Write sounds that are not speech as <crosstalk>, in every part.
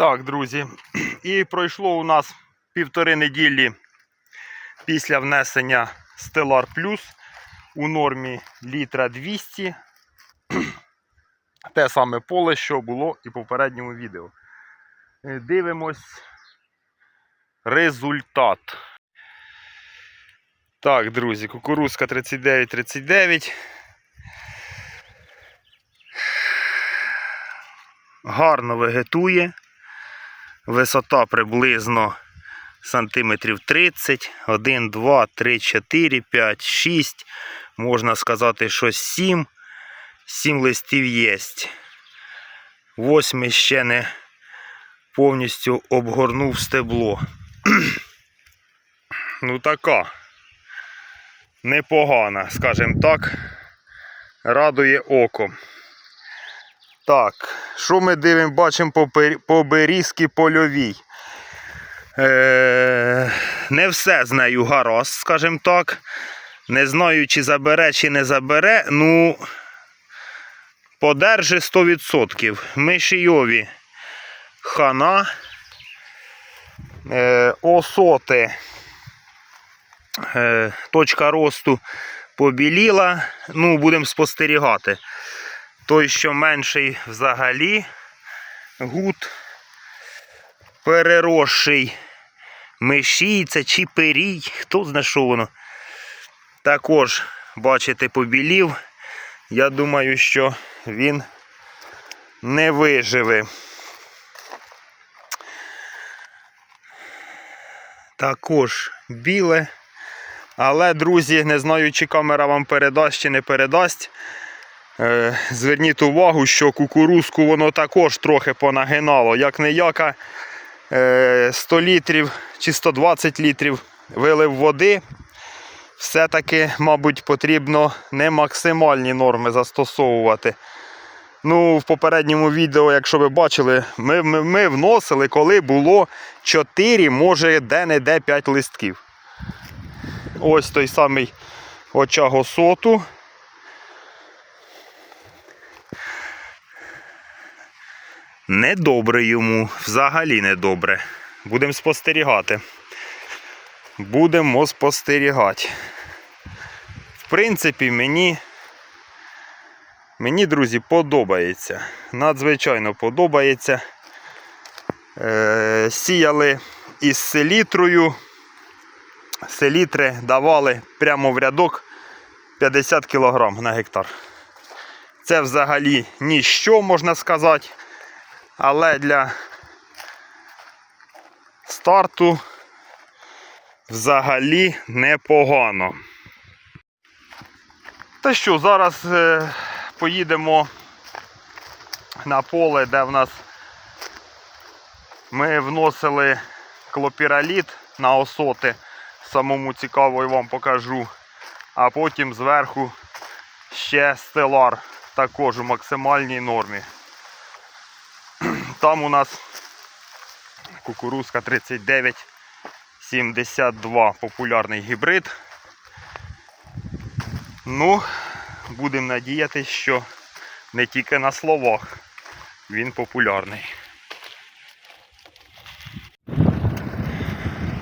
Так, друзі, і пройшло у нас півтори неділі після внесення Stellar Plus у нормі літра 200. Те саме поле, що було і в попередньому відео. Е, Дивимось результат. Так, друзі, кукурузка 39-39. Гарно вегетує. Висота приблизно сантиметрів 30. 1, 2, 3, 4, 5, 6. Можна сказати, що 7. 7 листів є. Восьмий ще не повністю обгорнув стебло. <clears throat> ну така. Непогана, скажімо так. Радує око. Так, що ми дивимо, бачимо по, по берізки польовій. Е, не все з нею гаразд, скажімо так. Не знаю, чи забере, чи не забере. Ну, подержи 100%. Мишійові хана. Е, осоти. Е, точка росту побіліла. Ну, будемо спостерігати. Той, що менший взагалі гуд переросший мишійця чи перій, хто знає, що воно. Також, бачите, побілів. Я думаю, що він не виживе. Також біле. Але, друзі, не знаю, чи камера вам передасть, чи не передасть. Е, Зверніть увагу, що кукурузку воно також трохи понагинало. Як не яка 100 літрів чи 120 літрів вилив води. Все-таки, мабуть, потрібно не максимальні норми застосовувати. Ну, в попередньому відео, якщо ви бачили, ми, ми, ми вносили, коли було 4, може де-не-де 5 листків. Ось той самий очаг Недобре йому, взагалі недобре. Будемо спостерігати. Будемо спостерігати. В принципі, мені, мені, друзі, подобається. Надзвичайно подобається. Е, сіяли із селітрою. Селітри давали прямо в рядок 50 кг на гектар. Це взагалі ніщо, можна сказати. Але для старту взагалі непогано. Та що, зараз е, поїдемо на поле, де в нас ми вносили клопіраліт на осоти. Самому цікаво і вам покажу. А потім зверху ще стелар, також у максимальній нормі. Там у нас кукурузка 3972 популярний гібрид. Ну, будемо надіятися, що не тільки на словах він популярний.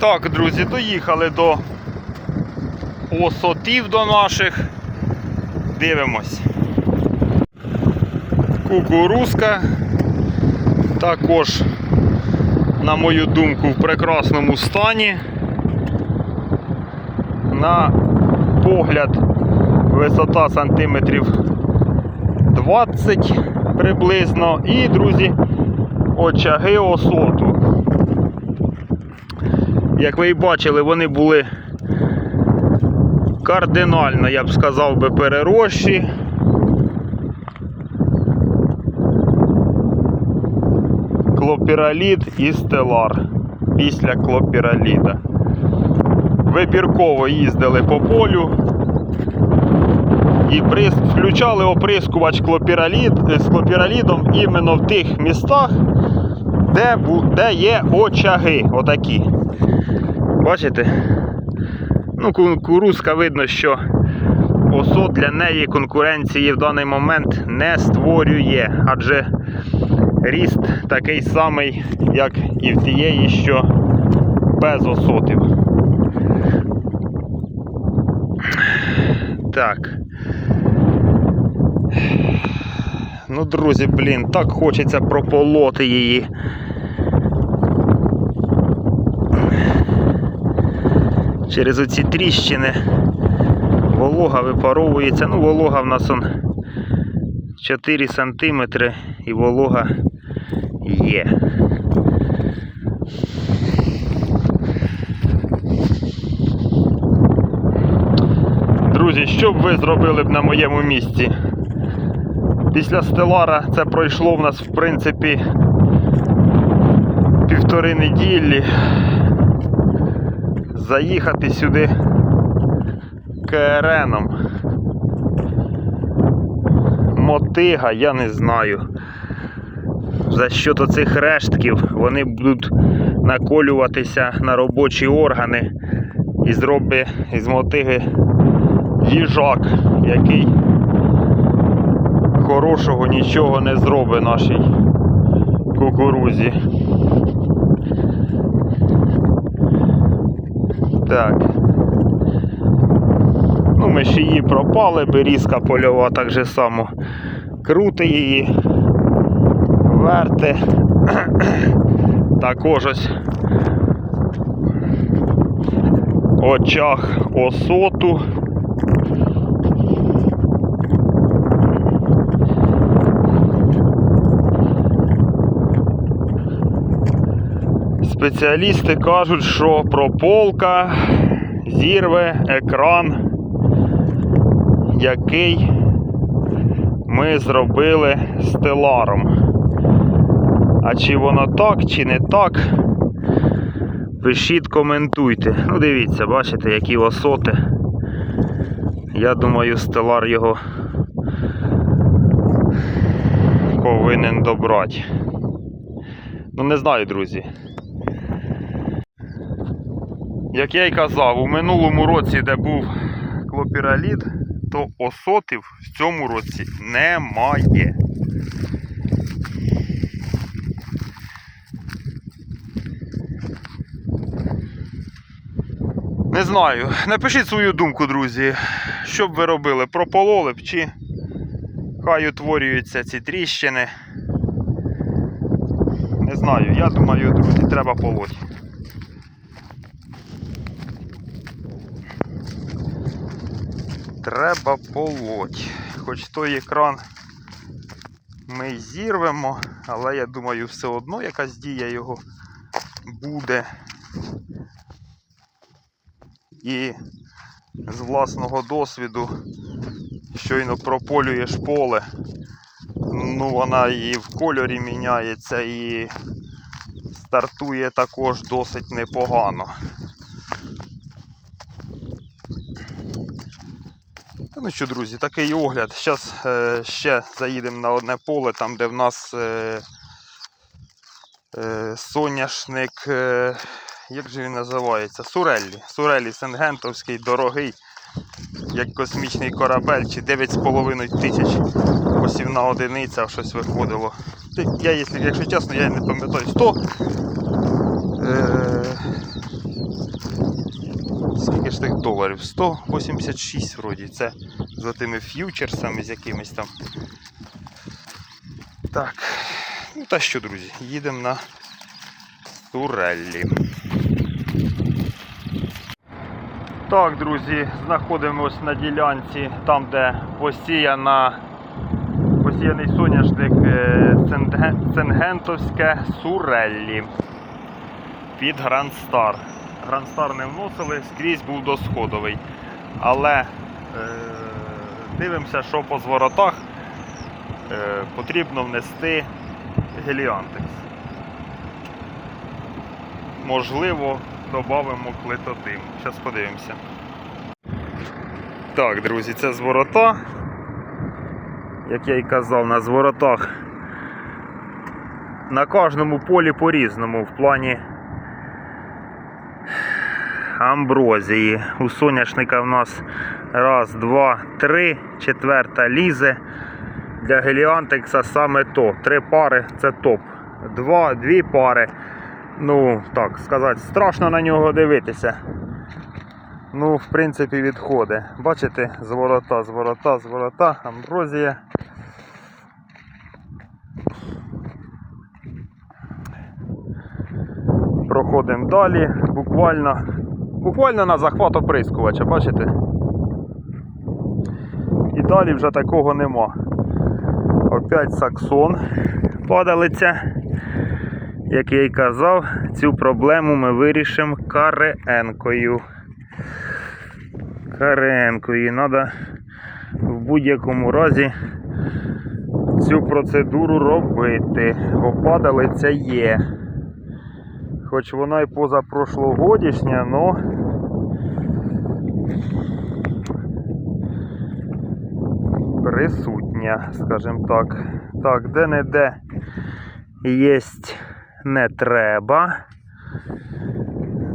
Так, друзі, доїхали до осотів до наших. Дивимось. Кукурузка також, на мою думку, в прекрасному стані. На погляд висота сантиметрів 20 приблизно. І, друзі, очаги осоту. Як ви і бачили, вони були кардинально, я б сказав би, перерощі. Клопіралід і стелар після клопіраліда. Вибірково їздили по полю і включали оприскувач клопіралід... з клопіралідом іменно в тих містах, де, де є очаги. Отакі. Бачите? Ну, кукурузка видно, що осот для неї конкуренції в даний момент не створює, адже ріст такий самий, як і в тієї, що без осотів. Так. Ну, друзі, блін, так хочеться прополоти її. Через оці тріщини волога випаровується. Ну, волога в нас он 4 см і волога є. Друзі, що б ви зробили б на моєму місці? Після Стелара це пройшло в нас в принципі півтори неділі. Заїхати сюди КРНом. Мотига, я не знаю. За що то цих рештків вони будуть наколюватися на робочі органи і зроби із мотиги їжак, який хорошого нічого не зробить нашій кукурузі. Так. Ми ще її пропали, берізка польова так же само крути її, верти. <clears throat> Також ось очах осоту. Спеціалісти кажуть, що прополка зірве екран, який ми зробили стеларом. А чи воно так, чи не так? Пишіть, коментуйте. Ну, дивіться, бачите, які осоти. Я думаю, стелар його повинен добрати. Ну, не знаю, друзі. Як я й казав, у минулому році, де був клопіралід, то осотів в цьому році немає. Не знаю. Напишіть свою думку, друзі. Що б ви робили? Пропололи б чи хай утворюються ці тріщини. Не знаю, я думаю, друзі, треба полоть. Треба полоть. Хоч той екран ми зірвемо, але я думаю, все одно якась дія його буде. І з власного досвіду щойно прополюєш поле, ну вона і в кольорі міняється, і стартує також досить непогано. Ну що, друзі, такий огляд. Зараз е, ще заїдемо на одне поле, там де в нас е, е, соняшник, е, як же він називається? Суреллі. Суреллі Сенгентовський, дорогий, як космічний корабель, чи 9,5 тисяч посівна одиниця, щось виходило. Я, якщо, чесно, я не пам'ятаю 100. Е, скільки ж тих доларів? 186 вроді. Це за тими ф'ючерсами з якимись там. Так. Ну та що, друзі, їдемо на Туреллі. Так, друзі, знаходимося на ділянці, там, де посіяна, посіяний соняшник е, Сенге- Сенгентовське Суреллі під Грандстар. Грандстар не вносили, скрізь був досходовий. Але е, дивимося, що по зворотах е, потрібно внести геліантекс. Можливо, додамо клетотим. Зараз подивимося. Так, друзі, це зворота. Як я й казав, на зворотах на кожному полі по-різному в плані амброзії. У соняшника в нас раз, два, три, четверта лізе. для Геліантекса саме то. Три пари це топ. Два, дві пари. Ну, так сказати, страшно на нього дивитися. Ну, в принципі, відходи. Бачите, зворота, зворота, зворота, амброзія. Проходимо далі, буквально, буквально на захват оприскувача, бачите? І далі вже такого нема. Опять саксон падалиця. Як я й казав, цю проблему ми вирішимо каренкою. Каренкою. Треба в будь-якому разі цю процедуру робити, бо падалиця є. Хоч вона і позапрошлогодішня, но присутня, скажімо так. Так, де-не-де єсть не треба.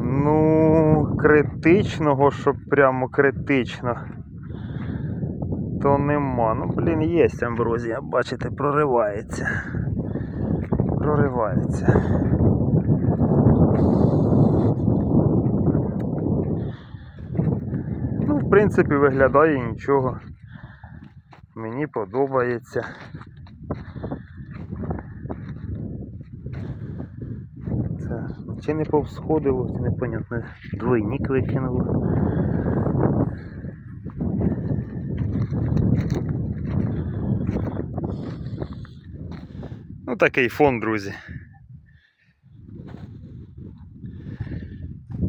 Ну, критичного, щоб прямо критично, то нема. Ну, блін, є амброзія, бачите, проривається. Проривається. Ну, в принципі, виглядає нічого. Мені подобається. Це чи не повсходило, чи непонятно. Двойник викинуло. Ну такий фон, друзі.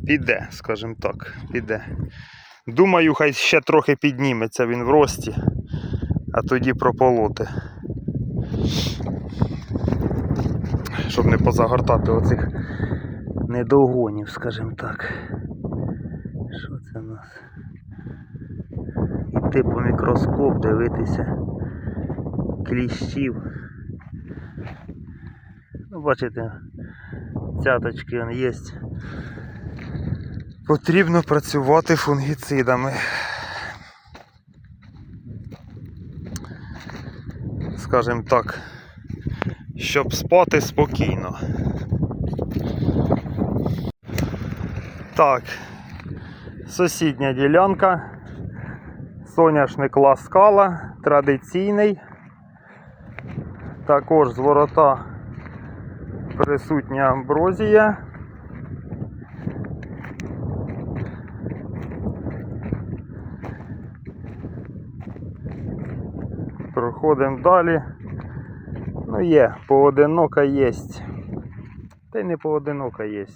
Піде, скажімо так, піде. Думаю, хай ще трохи підніметься він в рості, а тоді прополоти. Щоб не позагортати оцих недогонів, скажімо так. Що це в нас? Іти по мікроскоп, дивитися кліщів. Ну, бачите, цяточки є. Потрібно працювати фунгіцидами. Скажімо так, щоб спати спокійно. Так, сусідня ділянка. Соняшник ласкала, традиційний. Також з ворота присутня амброзія. Проходимо далі. Ну є, поодинока є. Та й не поодинока є.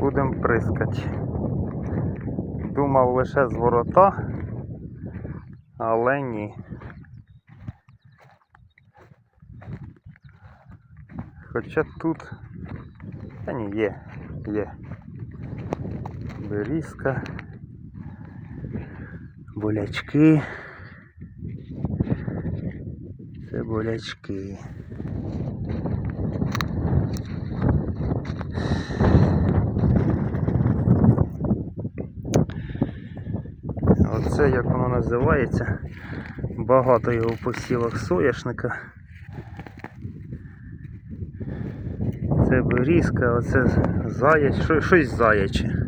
Будемо прискати. Думав лише з ворота, але ні. Хоча тут... Та ні, є, є. Берізка. Болячки. Це болячки. Оце як воно називається. Багато його в посілах соняшника. Це берізка, оце заяч, щось заяче.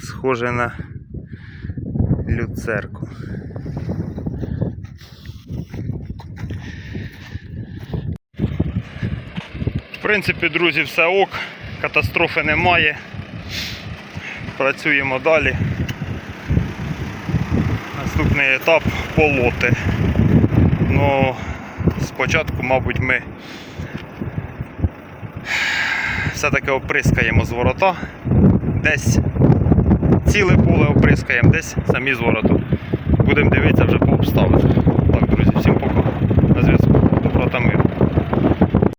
Схоже на люцерку. В принципі, друзі, все ок, катастрофи немає. Працюємо далі. Наступний етап полоти. Ну, спочатку, мабуть, ми все-таки оприскаємо з ворота. Десь ціле поле оприскаємо, десь самі з вороту. Будемо дивитися вже по обставинах. Так, друзі, всім пока.